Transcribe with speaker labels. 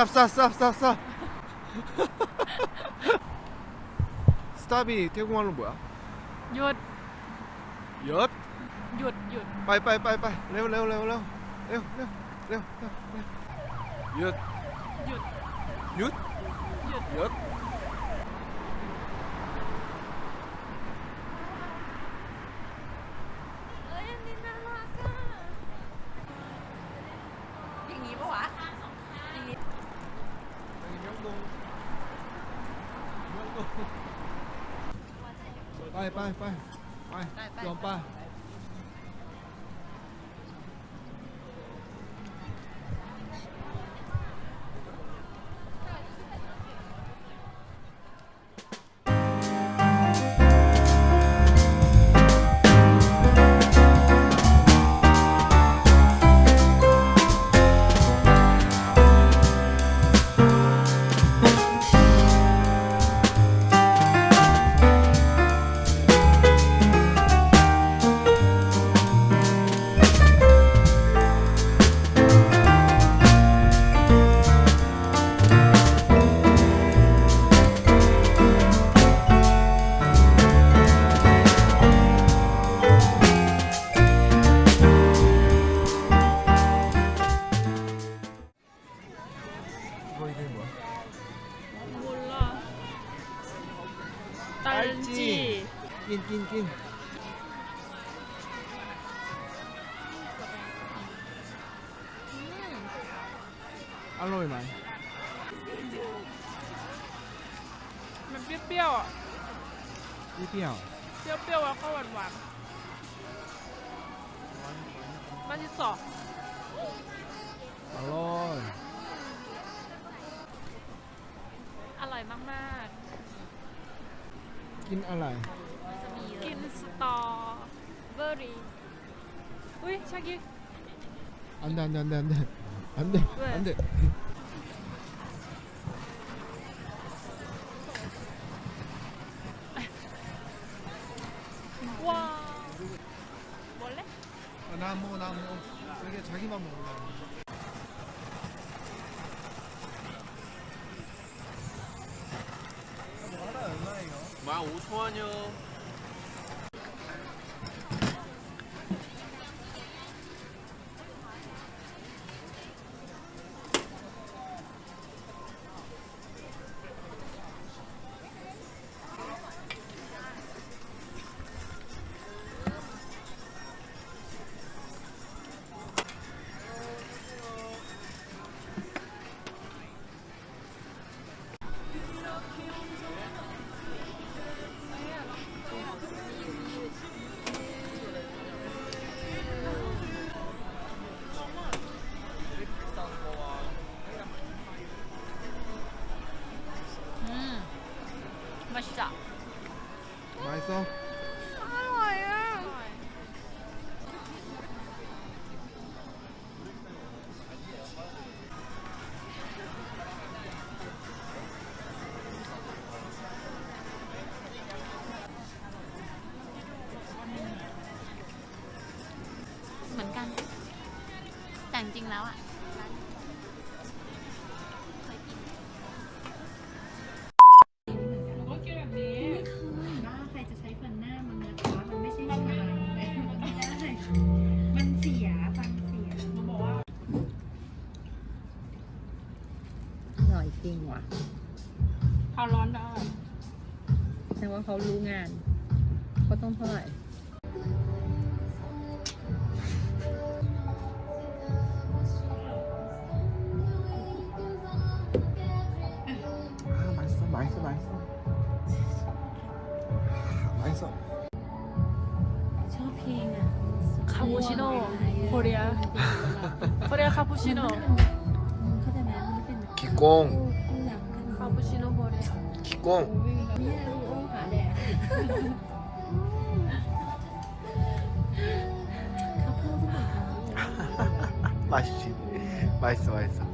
Speaker 1: 스탑 스탑 스탑 스탑 스탑 스탑이 태국말로 뭐야?
Speaker 2: หยุด
Speaker 1: 엿?
Speaker 2: หยุด หยุด
Speaker 1: 빠이 빠이 빠이 빠이 레오 레오 레오 레오 레오 레오 레오 레오 엿
Speaker 2: หยุด
Speaker 1: 윷?
Speaker 2: หยุด
Speaker 1: 엿?
Speaker 2: ไปไปไปไป
Speaker 3: ยอมไป
Speaker 1: ตัดจีกิ
Speaker 2: นกินกิ
Speaker 1: นอร่อยไหม
Speaker 2: มันเปรี้ยวๆอะ
Speaker 1: พี่เปรี้ยว
Speaker 2: เปรี้ยวแล้วก็หวานๆมาที่สอง
Speaker 1: อร่อย
Speaker 2: อร่อยมากๆ
Speaker 1: 낀 알라이
Speaker 2: ๆ กินสตรอเบอร์รี่ อุ้ยชากิ
Speaker 1: 안돼 안돼 안돼 안돼 안돼
Speaker 2: 왜?
Speaker 1: 안돼
Speaker 2: ว้าวหมดเลย
Speaker 1: 나 안 먹어 나 안 먹어 여기 자기만 먹 아,
Speaker 4: 오소환이
Speaker 2: 형. 마시자.
Speaker 1: 맛있어?
Speaker 2: จริงว่ะ
Speaker 3: เอาร้อ
Speaker 2: นได้
Speaker 3: แสดงว่าเขารู้งานเขาต้องเท่าไหร่
Speaker 1: บายสบายสบายส
Speaker 3: ชอบเพลงอะ
Speaker 2: คาปูชิโน่โคเรียโคเรียคาปูชิโน่
Speaker 3: คิก
Speaker 2: ง 아부 신어버려.
Speaker 3: 기공.
Speaker 1: 맛있지. 맛있어, 맛있어.